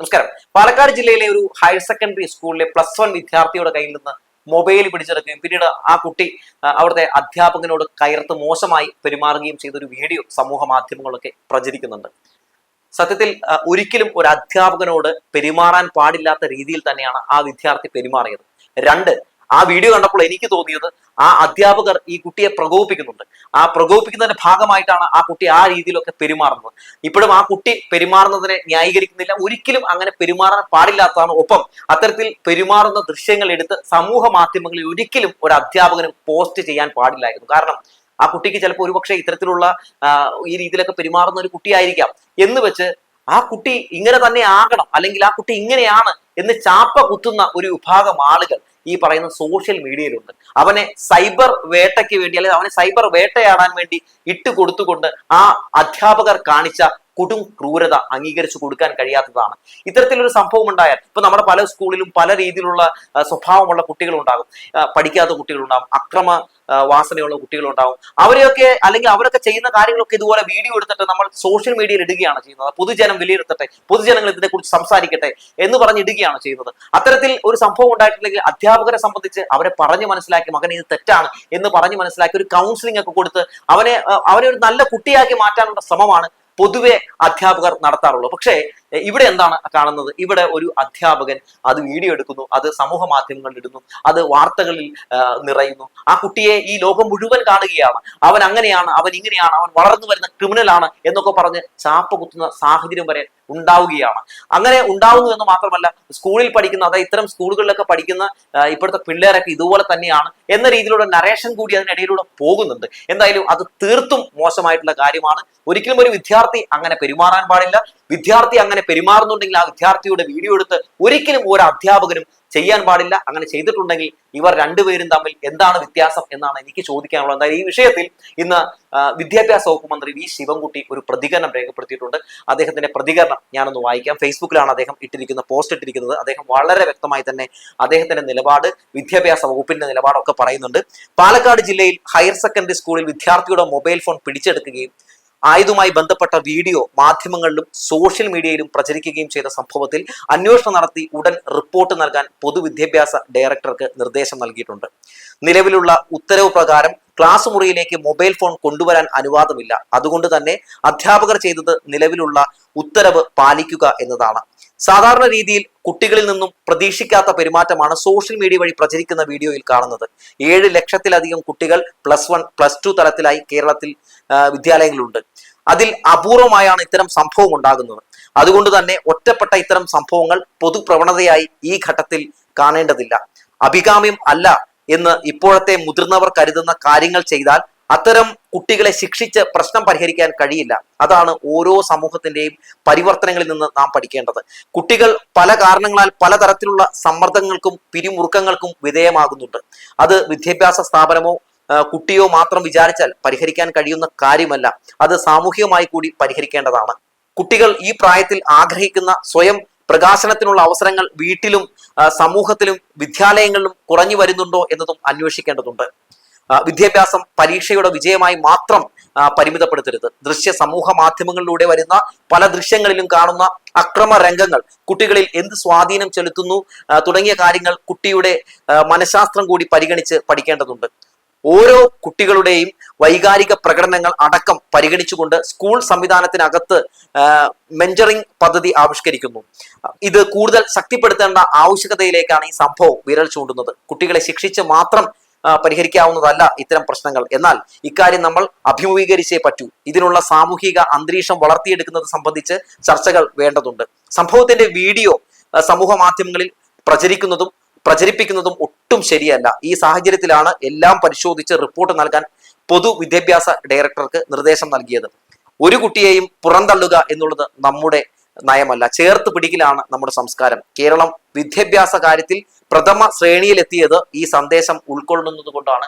നമസ്കാരം. പാലക്കാട് ജില്ലയിലെ ഒരു ഹയർ സെക്കൻഡറി സ്കൂളിലെ പ്ലസ് വൺ വിദ്യാർത്ഥിയുടെ കയ്യിൽ നിന്ന് മൊബൈൽ പിടിച്ചെടുക്കുകയും പിന്നീട് ആ കുട്ടി അവിടുത്തെ അധ്യാപകനോട് കയർത്ത് മോശമായി പെരുമാറുകയും ചെയ്ത ഒരു വീഡിയോ സമൂഹ മാധ്യമങ്ങളൊക്കെ പ്രചരിക്കുന്നുണ്ട്. സത്യത്തിൽ ഒരിക്കലും ഒരു അധ്യാപകനോട് പെരുമാറാൻ പാടില്ലാത്ത രീതിയിൽ തന്നെയാണ് ആ വിദ്യാർത്ഥി പെരുമാറിയത്. രണ്ട് ആ വീഡിയോ കണ്ടപ്പോൾ എനിക്ക് തോന്നിയത് ആ അധ്യാപകർ ഈ കുട്ടിയെ പ്രകോപിപ്പിക്കുന്നുണ്ട്. ആ പ്രകോപിപ്പിക്കുന്നതിന്റെ ഭാഗമായിട്ടാണ് ആ കുട്ടി ആ രീതിയിലൊക്കെ പെരുമാറുന്നത്. ഇപ്പോഴും ആ കുട്ടി പെരുമാറുന്നതിനെ ന്യായീകരിക്കുന്നില്ല. ഒരിക്കലും അങ്ങനെ പെരുമാറാൻ പാടില്ലാത്തതാണ് ഒപ്പം അത്തരത്തിൽ പെരുമാറുന്ന ദൃശ്യങ്ങൾ എടുത്ത് സമൂഹ മാധ്യമങ്ങളിൽ ഒരിക്കലും ഒരു അധ്യാപകനും പോസ്റ്റ് ചെയ്യാൻ പാടില്ലായിരുന്നു. കാരണം ആ കുട്ടിക്ക് ചിലപ്പോൾ ഒരുപക്ഷെ ഇത്തരത്തിലുള്ള ഈ രീതിയിലൊക്കെ പെരുമാറുന്ന ഒരു കുട്ടിയായിരിക്കാം എന്ന് വെച്ച് ആ കുട്ടി ഇങ്ങനെ തന്നെ ആകണം അല്ലെങ്കിൽ ആ കുട്ടി ഇങ്ങനെയാണ് എന്ന് ചാപ്പ കുത്തുന്ന ഒരു വിഭാഗം ആളുകൾ ഈ പറയുന്ന സോഷ്യൽ മീഡിയയിലുണ്ട് അവനെ സൈബർ വേട്ടയ്ക്ക് വേണ്ടി അല്ലെങ്കിൽ അവനെ സൈബർ വേട്ടയാടാൻ വേണ്ടി ഇട്ട് കൊടുത്തുകൊണ്ട് ആ അധ്യാപകർ കാണിച്ച കൊടും ക്രൂരത അംഗീകരിച്ചു കൊടുക്കാൻ കഴിയാത്തതാണ്. ഇത്തരത്തിലൊരു സംഭവം ഉണ്ടായാൽ ഇപ്പൊ നമ്മുടെ പല സ്കൂളിലും പല രീതിയിലുള്ള സ്വഭാവമുള്ള കുട്ടികളുണ്ടാകും. പഠിക്കാത്ത കുട്ടികളുണ്ടാകും. അക്രമ വാസനയുള്ള കുട്ടികളുണ്ടാവും. അവരെയൊക്കെ അല്ലെങ്കിൽ അവരൊക്കെ ചെയ്യുന്ന കാര്യങ്ങളൊക്കെ ഇതുപോലെ വീഡിയോ എടുത്തിട്ട് നമ്മൾ സോഷ്യൽ മീഡിയയിൽ ഇടുകയാണ് ചെയ്യുന്നത്. പൊതുജനം വിലയിരുത്തട്ടെ പൊതുജനങ്ങൾ ഇതിനെക്കുറിച്ച് സംസാരിക്കട്ടെ എന്ന് പറഞ്ഞ് ഇടുകയാണ് ചെയ്യുന്നത്. അത്തരത്തിൽ ഒരു സംഭവം ഉണ്ടായിട്ടുണ്ടെങ്കിൽ അധ്യാപകരെ സംബന്ധിച്ച് അവരെ പറഞ്ഞു മനസ്സിലാക്കി മകൻ ഇത് തെറ്റാണ് എന്ന് പറഞ്ഞു മനസ്സിലാക്കി ഒരു കൗൺസിലിംഗ് ഒക്കെ കൊടുത്ത് അവനെ അവനെ ഒരു നല്ല കുട്ടിയാക്കി മാറ്റാനുള്ള ശ്രമമാണ് പൊതുവെ അധ്യാപകർ നടത്താറുള്ളൂ പക്ഷേ ഇവിടെ എന്താണ് കാണുന്നത്? ഇവിടെ ഒരു അധ്യാപകൻ അത് വീഡിയോ എടുക്കുന്നു അത് സമൂഹ മാധ്യമങ്ങളിൽ ഇടുന്നു അത് വാർത്തകളിൽ നിറയുന്നു. ആ കുട്ടിയെ ഈ ലോകം മുഴുവൻ കാണുകയാണ്. അവൻ അങ്ങനെയാണ് അവൻ ഇങ്ങനെയാണ് അവൻ വളർന്നു വരുന്ന ക്രിമിനൽ ആണ് എന്നൊക്കെ പറഞ്ഞ് ചാപ്പ കുത്തുന്ന സാഹചര്യം വരെ ഉണ്ടാവുകയാണ്. അങ്ങനെ ഉണ്ടാവുന്നു എന്ന് മാത്രമല്ല സ്കൂളിൽ പഠിക്കുന്ന അതായത് ഇത്തരം സ്കൂളുകളിലൊക്കെ പഠിക്കുന്ന ഇപ്പോഴത്തെ പിള്ളേരൊക്കെ ഇതുപോലെ തന്നെയാണ് എന്ന രീതിയിലുള്ള നരേഷൻ കൂടി അതിനിടയിലൂടെ പോകുന്നുണ്ട്. എന്തായാലും അത് തീർത്തും മോശമായിട്ടുള്ള കാര്യമാണ്. ഒരിക്കലും ഒരു വിദ്യാർത്ഥി അങ്ങനെ പെരുമാറാൻ പാടില്ല. വിദ്യാർത്ഥി അങ്ങനെ പെരുമാറുന്നുണ്ടെങ്കിൽ ആ വിദ്യാർത്ഥിയുടെ വീഡിയോ എടുത്ത് ഒരിക്കലും ഒരു അധ്യാപകനും ചെയ്യാൻ പാടില്ല. അങ്ങനെ ചെയ്തിട്ടുണ്ടെങ്കിൽ ഇവർ രണ്ടുപേരും തമ്മിൽ എന്താണ് വ്യത്യാസം എന്നാണ് എനിക്ക് ചോദിക്കാനുള്ളത്. എന്തായാലും ഈ വിഷയത്തിൽ ഇന്ന് വിദ്യാഭ്യാസ വകുപ്പ് മന്ത്രി വി ശിവൻകുട്ടി ഒരു പ്രതികരണം രേഖപ്പെടുത്തിയിട്ടുണ്ട്. അദ്ദേഹത്തിന്റെ പ്രതികരണം ഞാനൊന്ന് വായിക്കാം. ഫേസ്ബുക്കിലാണ് അദ്ദേഹം ഇട്ടിരിക്കുന്ന പോസ്റ്റ് ഇട്ടിരിക്കുന്നത്. അദ്ദേഹം വളരെ വ്യക്തമായി തന്നെ അദ്ദേഹത്തിന്റെ നിലപാട് വിദ്യാഭ്യാസ വകുപ്പിന്റെ നിലപാടൊക്കെ പറയുന്നുണ്ട്. പാലക്കാട് ജില്ലയിൽ ഹയർ സെക്കൻഡറി സ്കൂളിൽ വിദ്യാർത്ഥിയുടെ മൊബൈൽ ഫോൺ പിടിച്ചെടുക്കുകയും ആയതുമായി ബന്ധപ്പെട്ട വീഡിയോ മാധ്യമങ്ങളിലും സോഷ്യൽ മീഡിയയിലും പ്രചരിക്കുകയും ചെയ്ത സംഭവത്തിൽ അന്വേഷണം നടത്തി ഉടൻ റിപ്പോർട്ട് നൽകാൻ പൊതുവിദ്യാഭ്യാസ ഡയറക്ടർക്ക് നിർദ്ദേശം നൽകിയിട്ടുണ്ട്. നിലവിലുള്ള ഉത്തരവ് പ്രകാരം ക്ലാസ് മുറിയിലേക്ക് മൊബൈൽ ഫോൺ കൊണ്ടുവരാൻ അനുവാദമില്ല. അതുകൊണ്ട് തന്നെ അധ്യാപകർ ചെയ്തത് നിലവിലുള്ള ഉത്തരവ് പാലിക്കുക എന്നതാണ്. സാധാരണ രീതിയിൽ കുട്ടികളിൽ നിന്നും പ്രതീക്ഷിക്കാത്ത പെരുമാറ്റമാണ് സോഷ്യൽ മീഡിയ വഴി പ്രചരിക്കുന്ന വീഡിയോയിൽ കാണുന്നത്. ഏഴ് ലക്ഷത്തിലധികം കുട്ടികൾ പ്ലസ് വൺ പ്ലസ് ടു തലത്തിലായി കേരളത്തിൽ വിദ്യാലയങ്ങളുണ്ട് അതിൽ അപൂർവമായാണ് ഇത്തരം സംഭവം ഉണ്ടാകുന്നത്. അതുകൊണ്ട് തന്നെ ഒറ്റപ്പെട്ട ഇത്തരം സംഭവങ്ങൾ പൊതുപ്രവണതയായി ഈ ഘട്ടത്തിൽ കാണേണ്ടതില്ല. അഭികാമ്യം അല്ല എന്ന് ഇപ്പോഴത്തെ മുതിർന്നവർ കരുതുന്ന കാര്യങ്ങൾ ചെയ്താൽ അത്തരം കുട്ടികളെ ശിക്ഷിച്ച് പ്രശ്നം പരിഹരിക്കാൻ കഴിയില്ല. അതാണ് ഓരോ സമൂഹത്തിന്റെയും പരിവർത്തനങ്ങളിൽ നിന്ന് നാം പഠിക്കേണ്ടത്. കുട്ടികൾ പല കാരണങ്ങളാൽ പലതരത്തിലുള്ള സമ്മർദ്ദങ്ങൾക്കും പിരിമുറുക്കങ്ങൾക്കും വിധേയമാകുന്നുണ്ട്. അത് വിദ്യാഭ്യാസ സ്ഥാപനമോ കുട്ടിയോ മാത്രം വിചാരിച്ചാൽ പരിഹരിക്കാൻ കഴിയുന്ന കാര്യമല്ല. അത് സാമൂഹികമായി കൂടി പരിഹരിക്കേണ്ടതാണ്. കുട്ടികൾ ഈ പ്രായത്തിൽ ആഗ്രഹിക്കുന്ന സ്വയം പ്രകാശനത്തിനുള്ള അവസരങ്ങൾ വീട്ടിലും സമൂഹത്തിലും വിദ്യാലയങ്ങളിലും കുറഞ്ഞു വരുന്നുണ്ടോ എന്നതും അന്വേഷിക്കേണ്ടതുണ്ട്. വിദ്യാഭ്യാസം പരീക്ഷയുടെ വിജയമായി മാത്രം പരിമിതപ്പെടുത്തരുത്. ദൃശ്യ സമൂഹ മാധ്യമങ്ങളിലൂടെ വരുന്ന പല ദൃശ്യങ്ങളിലും കാണുന്ന അക്രമ രംഗങ്ങൾ കുട്ടികളിൽ എന്ത് സ്വാധീനം ചെലുത്തുന്നു തുടങ്ങിയ കാര്യങ്ങൾ കുട്ടിയുടെ മനഃശാസ്ത്രം കൂടി പരിഗണിച്ച് പഠിക്കേണ്ടതുണ്ട്. ഓരോ കുട്ടികളുടെയും വൈകാരിക പ്രകടനങ്ങൾ അടക്കം പരിഗണിച്ചുകൊണ്ട് സ്കൂൾ സംവിധാനത്തിനകത്ത് മെഞ്ചറിംഗ് പദ്ധതി ആവിഷ്കരിക്കുന്നു. ഇത് കൂടുതൽ ശക്തിപ്പെടുത്തേണ്ട ആവശ്യകതയിലേക്കാണ് ഈ സംഭവം വിരൽ ചൂണ്ടുന്നത്. കുട്ടികളെ ശിക്ഷിച്ച് മാത്രം പരിഹരിക്കാവുന്നതല്ല ഇത്തരം പ്രശ്നങ്ങൾ. എന്നാൽ ഇക്കാര്യം നമ്മൾ അഭിമുഖീകരിച്ചേ പറ്റൂ. ഇതിനുള്ള സാമൂഹിക അന്തരീക്ഷം വളർത്തിയെടുക്കുന്നത് സംബന്ധിച്ച് ചർച്ചകൾ വേണ്ടതുണ്ട്. സംഭവത്തിന്റെ വീഡിയോ സമൂഹ മാധ്യമങ്ങളിൽ പ്രചരിക്കുന്നതും പ്രചരിപ്പിക്കുന്നതും ഒട്ടും ശരിയല്ല. ഈ സാഹചര്യത്തിലാണ് എല്ലാം പരിശോധിച്ച് റിപ്പോർട്ട് നൽകാൻ പൊതുവിദ്യാഭ്യാസ ഡയറക്ടർക്ക് നിർദ്ദേശം നൽകിയത്. ഒരു കുട്ടിയെയും പുറന്തള്ളുക എന്നുള്ളത് നമ്മുടെ നയമല്ല. ചേർത്ത് പിടിക്കലാണ് നമ്മുടെ സംസ്കാരം. കേരളം വിദ്യാഭ്യാസ കാര്യത്തിൽ പ്രഥമ ശ്രേണിയിലെത്തിയത് ഈ സന്ദേശം ഉൾക്കൊള്ളുന്നത് കൊണ്ടാണ്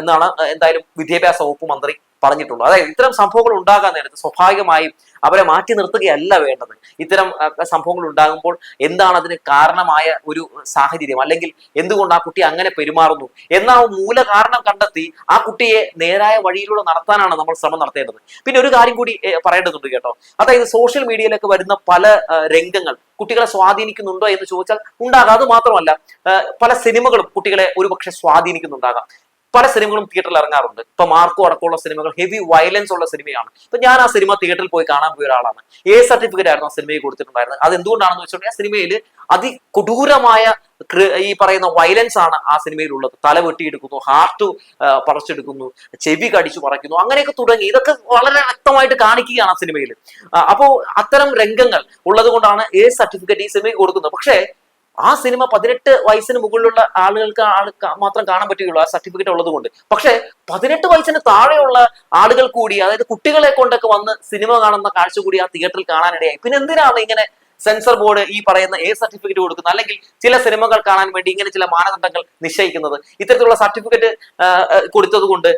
എന്നാണ് എന്തായാലും വിദ്യാഭ്യാസ വകുപ്പ് മന്ത്രി പറഞ്ഞിട്ടുള്ളത്. അതായത് ഇത്തരം സംഭവങ്ങൾ ഉണ്ടാകാൻ നേരത്ത് സ്വാഭാവികമായും അവരെ മാറ്റി നിർത്തുകയല്ല വേണ്ടത്. ഇത്തരം സംഭവങ്ങൾ ഉണ്ടാകുമ്പോൾ എന്താണ് അതിന് കാരണമായ ഒരു സാഹചര്യം? അല്ലെങ്കിൽ എന്തുകൊണ്ട് ആ കുട്ടി അങ്ങനെ പെരുമാറുന്നു? എന്ന ആ മൂല കാരണം കണ്ടെത്തി ആ കുട്ടിയെ നേരായ വഴിയിലൂടെ നടത്താനാണ് നമ്മൾ ശ്രമം നടത്തേണ്ടത്. പിന്നെ ഒരു കാര്യം കൂടി പറയേണ്ടതുണ്ട് കേട്ടോ. അതായത് സോഷ്യൽ മീഡിയയിലൊക്കെ വരുന്ന പല രംഗങ്ങൾ കുട്ടികളെ സ്വാധീനിക്കുന്നുണ്ടോ എന്ന് ചോദിച്ചാൽ ഉണ്ടാകാം. അത് മാത്രമല്ല പല സിനിമകളും കുട്ടികളെ ഒരുപക്ഷെ സ്വാധീനിക്കുന്നുണ്ടാകാം. പല സിനിമകളും തിയേറ്ററിൽ ഇറങ്ങാറുണ്ട്. ഇപ്പൊ മാർക്കോ അടക്കമുള്ള സിനിമകൾ ഹെവി വയലൻസ് ഉള്ള സിനിമയാണ്. ഇപ്പൊ ഞാൻ ആ സിനിമ തിയേറ്ററിൽ പോയി കാണാൻ പോയ ഒരാളാണ്. എ സർട്ടിഫിക്കറ്റ് ആയിരുന്നു ആ സിനിമയെ കൊടുത്തിട്ടുണ്ടായിരുന്നത്. അത് എന്തുകൊണ്ടാണെന്ന് വെച്ചിട്ടുണ്ടെങ്കിൽ ആ സിനിമയിൽ അതികൊടൂരമായ ഈ പറയുന്ന വയലൻസ് ആണ് ആ സിനിമയിൽ ഉള്ളത് തല വെട്ടിയെടുക്കുന്നു ഹാർട്ട് പറിച്ചെടുക്കുന്നു ചെവി കടിച്ചു പറയ്ക്കുന്നു അങ്ങനെയൊക്കെ തുടങ്ങി. ഇതൊക്കെ വളരെ വ്യക്തമായിട്ട് കാണിക്കുകയാണ് ആ സിനിമയിൽ. അപ്പോ അത്തരം രംഗങ്ങൾ ഉള്ളത് കൊണ്ടാണ് എ സർട്ടിഫിക്കറ്റ് ഈ സിനിമയ്ക്ക് കൊടുക്കുന്നത്. പക്ഷേ ആ സിനിമ പതിനെട്ട് വയസ്സിന് മുകളിലുള്ള ആളുകൾക്ക് ആൾ മാത്രം കാണാൻ പറ്റുകയുള്ളൂ ആ സർട്ടിഫിക്കറ്റ് ഉള്ളത് കൊണ്ട്. പക്ഷേ പതിനെട്ട് വയസ്സിന് താഴെയുള്ള ആളുകൾ കൂടി അതായത് കുട്ടികളെ കൊണ്ടൊക്കെ വന്ന് സിനിമ കാണുന്ന കാഴ്ച കൂടി ആ തിയേറ്ററിൽ കാണാനിടയായി. പിന്നെ എന്തിനാണ് ഇങ്ങനെ സെൻസർ ബോർഡ് ഈ പറയുന്ന എ സർട്ടിഫിക്കറ്റ് കൊടുക്കുന്നത് അല്ലെങ്കിൽ ചില സിനിമകൾ കാണാൻ വേണ്ടി ഇങ്ങനെ ചില മാനദണ്ഡങ്ങൾ നിശ്ചയിക്കുന്നത്. ഇത്തരത്തിലുള്ള സർട്ടിഫിക്കറ്റ് കൊടുത്തതുകൊണ്ട്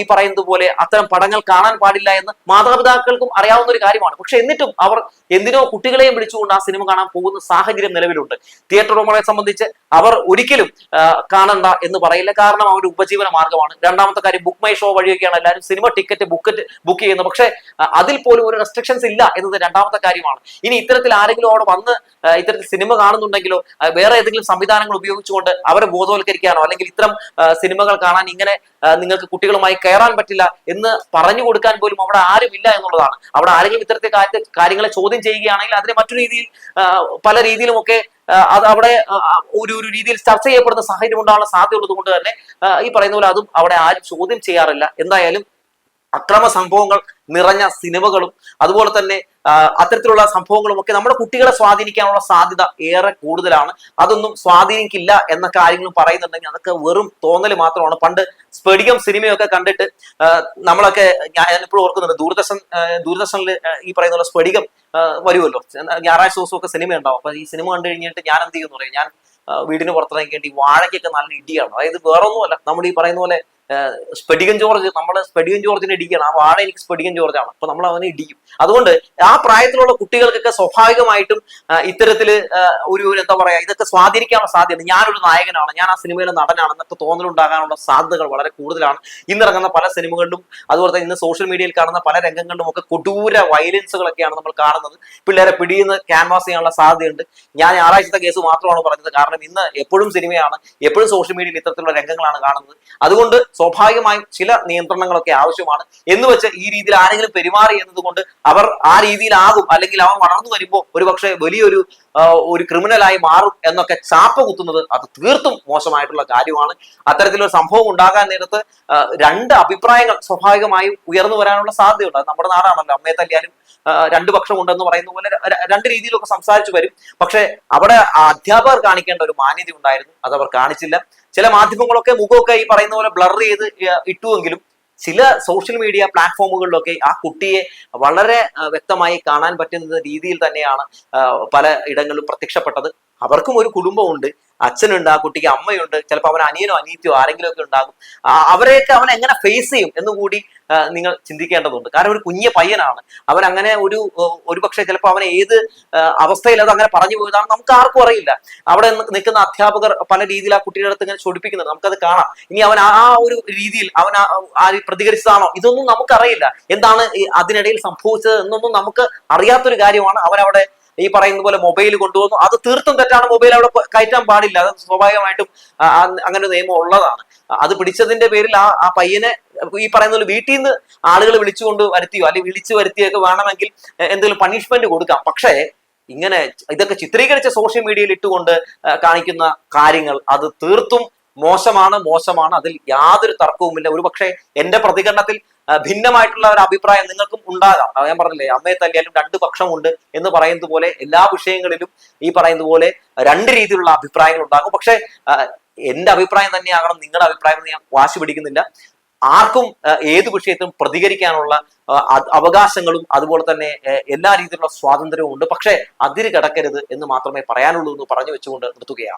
ഈ പറയുന്നത് പോലെ അത്തരം പടങ്ങൾ കാണാൻ പാടില്ല എന്ന് മാതാപിതാക്കൾക്കും അറിയാവുന്ന ഒരു കാര്യമാണ്. പക്ഷെ എന്നിട്ടും അവർ എന്തിനോ കുട്ടികളെയും വിളിച്ചുകൊണ്ട് ആ സിനിമ കാണാൻ പോകുന്ന സാഹചര്യം നിലവിലുണ്ട്. തിയേറ്റർ റൂമുകളെ സംബന്ധിച്ച് അവർ ഒരിക്കലും കാണണ്ട എന്ന് പറയില്ല. കാരണം അവരുടെ ഉപജീവന മാർഗമാണ് രണ്ടാമത്തെ കാര്യം ബുക്ക് മൈ ഷോ വഴിയൊക്കെയാണ് എല്ലാവരും സിനിമ ടിക്കറ്റ് ബുക്ക് ബുക്ക് ചെയ്യുന്നത്. പക്ഷേ അതിൽ പോലും ഒരു റെസ്ട്രിക്ഷൻസ് ഇല്ല എന്നത് രണ്ടാമത്തെ കാര്യമാണ്. ഇനി ഇത്തരത്തിൽ ആരെങ്കിലും അവിടെ വന്ന് ഇത്തരത്തിൽ സിനിമ കാണുന്നുണ്ടെങ്കിലോ വേറെ ഏതെങ്കിലും സംവിധാനങ്ങൾ ഉപയോഗിച്ചുകൊണ്ട് അവരെ ബോധവൽക്കരിക്കാനോ അല്ലെങ്കിൽ ഇത്തരം സിനിമകൾ കാണാൻ ഇങ്ങനെ നിങ്ങൾക്ക് കുട്ടികളുമായി കയറാൻ പറ്റില്ല എന്ന് പറഞ്ഞു കൊടുക്കാൻ പോലും അവിടെ ആരുമില്ല എന്നുള്ളതാണ്. അവിടെ ആരെങ്കിലും ഇത്തരത്തെ കാര്യ- കാര്യങ്ങളെ ചോദ്യം ചെയ്യുകയാണെങ്കിൽ അതിനെ മറ്റു രീതിയിൽ പല രീതിയിലുമൊക്കെ അത് അവിടെ ഒരു ഒരു രീതിയിൽ ചർച്ച ചെയ്യപ്പെടുന്ന സാഹചര്യം ഉണ്ടാകാനുള്ള സാധ്യത ഉള്ളത് കൊണ്ട് തന്നെ ഈ പറയുന്ന പോലെ അതും അവിടെ ആരും ചോദ്യം ചെയ്യാറില്ല. എന്തായാലും അക്രമ സംഭവങ്ങൾ നിറഞ്ഞ സിനിമകളും അതുപോലെ തന്നെ അത്തരത്തിലുള്ള സംഭവങ്ങളും ഒക്കെ നമ്മുടെ കുട്ടികളെ സ്വാധീനിക്കാനുള്ള സാധ്യത ഏറെ കൂടുതലാണ്. അതൊന്നും സ്വാധീനിക്കില്ല എന്ന കാര്യങ്ങളും പറയുന്നുണ്ടെങ്കിൽ അതൊക്കെ വെറും തോന്നൽ മാത്രമാണ്. പണ്ട് സ്പെടികം സിനിമയൊക്കെ കണ്ടിട്ട് നമ്മളൊക്കെ ഞാൻ ഇപ്പോഴും ഓർക്കുന്നുണ്ട് ദൂരദർശൻ ദൂരദർശനിൽ ഈ പറയുന്ന സ്പെടികം വരുമല്ലോ. ഞായറാഴ്ച ദിവസമൊക്കെ സിനിമ ഉണ്ടാവും അപ്പൊ ഈ സിനിമ കണ്ടു കഴിഞ്ഞിട്ട് ഞാൻ എന്ത് ചെയ്യുമെന്ന് പറയും? ഞാൻ വീടിന് പുറത്തിറങ്ങി പുറത്തിറങ്ങേണ്ടി വാഴയ്ക്കൊക്കെ നല്ല ഇടിയാണ്. അതായത് വേറൊന്നുമല്ല. നമ്മൾ ഈ പറയുന്ന പോലെ ആ, സ്പെഡിഗൻ ജോർജ് നമ്മൾ സ്പെഡികൻ ജോർജിനെ ഇടിക്കണം. ആ വാഴ എനിക്ക് സ്പെഡികൻ ജോർജാണ്. അപ്പൊ നമ്മൾ അവനെ ഇടിക്കും. അതുകൊണ്ട് ആ പ്രായത്തിലുള്ള കുട്ടികൾക്കൊക്കെ സ്വാഭാവികമായിട്ടും ഇത്തരത്തിൽ ഒരു എന്താ പറയാ ഇതൊക്കെ സ്വാധീനിക്കാനുള്ള സാധ്യത. ഞാനൊരു നായകനാണ്. ഞാൻ ആ സിനിമയിലെ നടനാണ്. എന്നൊക്കെ തോന്നലുണ്ടാകാനുള്ള സാധ്യതകൾ വളരെ കൂടുതലാണ്. ഇന്നിറങ്ങുന്ന പല സിനിമകളിലും അതുപോലെ തന്നെ ഇന്ന് സോഷ്യൽ മീഡിയയിൽ കാണുന്ന പല രംഗങ്ങളിലും ഒക്കെ കൊടൂര വയലൻസുകളൊക്കെയാണ് നമ്മൾ കാണുന്നത്. പിള്ളേരെ പിടിയുന്ന ക്യാൻവാസ് ചെയ്യാനുള്ള സാധ്യതയുണ്ട്. ഞാൻ ഞായറാഴ്ചത്തെ കേസ് മാത്രമാണ് പറഞ്ഞത്. കാരണം ഇന്ന് എപ്പോഴും സിനിമയാണ് എപ്പോഴും സോഷ്യൽ മീഡിയയിൽ ഇത്തരത്തിലുള്ള രംഗങ്ങളാണ് കാണുന്നത്. അതുകൊണ്ട് സ്വാഭാവികമായും ചില നിയന്ത്രണങ്ങളൊക്കെ ആവശ്യമാണ്. എന്ന് വെച്ച് ഈ രീതിയിൽ ആരെങ്കിലും പെരുമാറി എന്നതുകൊണ്ട് അവർ ആ രീതിയിലാകും. അല്ലെങ്കിൽ അവൻ വളർന്നു വരുമ്പോൾ ഒരുപക്ഷെ വലിയൊരു ഒരു ക്രിമിനലായി മാറും എന്നൊക്കെ ചാപ്പ കുത്തുന്നത് അത് തീർത്തും മോശമായിട്ടുള്ള കാര്യമാണ്. അത്തരത്തിലൊരു സംഭവം ഉണ്ടാകാൻ നേരത്ത് രണ്ട് അഭിപ്രായങ്ങൾ സ്വാഭാവികമായും ഉയർന്നു വരാനുള്ള സാധ്യതയുണ്ട്. അത് നമ്മുടെ നാടാണല്ലോ. അമ്മയെ തല്ലിയാലും രണ്ടു പക്ഷം ഉണ്ടെന്ന് പറയുന്ന പോലെ രണ്ട് രീതിയിലൊക്കെ സംസാരിച്ചു വരും. പക്ഷെ അവിടെ അധ്യാപകർ കാണിക്കേണ്ട ഒരു മാന്യത ഉണ്ടായിരുന്നു അത് അവർ കാണിച്ചില്ല. ചില മാധ്യമങ്ങളൊക്കെ മുഖമൊക്കെ ഈ പറയുന്ന പോലെ ബ്ലർ ആ, ഇട്ടുവെങ്കിലും ചില സോഷ്യൽ മീഡിയ പ്ലാറ്റ്ഫോമുകളിലൊക്കെ ആ കുട്ടിയെ വളരെ വ്യക്തമായി കാണാൻ പറ്റുന്ന രീതിയിൽ തന്നെയാണ് പല ഇടങ്ങളിലും പ്രത്യക്ഷപ്പെട്ടത്. അവർക്കും ഒരു കുടുംബമുണ്ട് അച്ഛനുണ്ട് ആ കുട്ടിക്ക് അമ്മയുണ്ട് ചിലപ്പോൾ അവൻ അനിയനോ അനിയത്തിയോ ആരെങ്കിലും ഒക്കെ ഉണ്ടാകും അവരെയൊക്കെ അവൻ എങ്ങനെ ഫേസ് ചെയ്യും എന്ന് കൂടി നിങ്ങൾ ചിന്തിക്കേണ്ടതുണ്ട്. കാരണം ഒരു കുഞ്ഞ പയ്യനാണ്. അവൻ അങ്ങനെ ഒരു ഒരു പക്ഷേ ചിലപ്പോൾ അവനെ ഏത് അവസ്ഥയിൽ അത് അങ്ങനെ പറഞ്ഞു പോയതാണ് നമുക്ക് ആർക്കും അറിയില്ല. അവിടെ നിൽക്കുന്ന അധ്യാപകർ പല രീതിയിൽ ആ കുട്ടിയുടെ അടുത്ത് ഇങ്ങനെ ചൊടിപ്പിക്കുന്നുണ്ട്. നമുക്കത് കാണാം. ഇനി അവൻ ആ ഒരു രീതിയിൽ അവൻ ആ- പ്രതികരിച്ചതാണോ? ഇതൊന്നും നമുക്കറിയില്ല. എന്താണ് അതിനിടയിൽ സംഭവിച്ചത് എന്നൊന്നും നമുക്ക് അറിയാത്തൊരു കാര്യമാണ് അവരവിടെ ഈ പറയുന്ന പോലെ മൊബൈൽ കൊണ്ടുവന്നു. അത് തീർത്തും തെറ്റാണ്. മൊബൈൽ അവിടെ കയറ്റാൻ പാടില്ല. അത് സ്വാഭാവികമായിട്ടും അങ്ങനെ നിയമം ഉള്ളതാണ്. അത് പിടിച്ചതിന്റെ പേരിൽ ആ ആ പയ്യനെ ഈ പറയുന്ന പോലെ വീട്ടിൽ നിന്ന് ആളുകൾ വിളിച്ചുകൊണ്ട് വരുത്തിയോ അല്ലെങ്കിൽ വിളിച്ചു വരുത്തിയൊക്കെ വേണമെങ്കിൽ എന്തെങ്കിലും പണിഷ്മെന്റ് കൊടുക്കാം. പക്ഷേ ഇങ്ങനെ ഇതൊക്കെ ചിത്രീകരിച്ച സോഷ്യൽ മീഡിയയിൽ ഇട്ടുകൊണ്ട് കാണിക്കുന്ന കാര്യങ്ങൾ അത് തീർത്തും മോശമാണ് മോശമാണ്. അതിൽ യാതൊരു തർക്കവുമില്ല. ഒരുപക്ഷെ എന്റെ പ്രതികരണത്തിൽ ഭിന്നമായിട്ടുള്ള ഒരു അഭിപ്രായം നിങ്ങൾക്കും ഉണ്ടാകാം. ഞാൻ പറഞ്ഞില്ലേ അമ്മയെ തല്ലിയാലും രണ്ട് പക്ഷമുണ്ട് എന്ന് പറയുന്നത് പോലെ എല്ലാ വിഷയങ്ങളിലും ഈ പറയുന്നത് പോലെ രണ്ട് രീതിയിലുള്ള അഭിപ്രായങ്ങൾ ഉണ്ടാകും. പക്ഷേ എന്റെ അഭിപ്രായം തന്നെയാകണം നിങ്ങളുടെ അഭിപ്രായം ഞാൻ വാശി പിടിക്കുന്നില്ല. ആർക്കും ഏത് വിഷയത്തിലും പ്രതികരിക്കാനുള്ള അവകാശങ്ങളും അതുപോലെ തന്നെ എല്ലാ രീതിയിലുള്ള സ്വാതന്ത്ര്യവും ഉണ്ട്. പക്ഷേ അതിര് കിടക്കരുത് എന്ന് മാത്രമേ പറയാനുള്ളൂ എന്ന് പറഞ്ഞു വെച്ചുകൊണ്ട് നിർത്തുകയാണ്.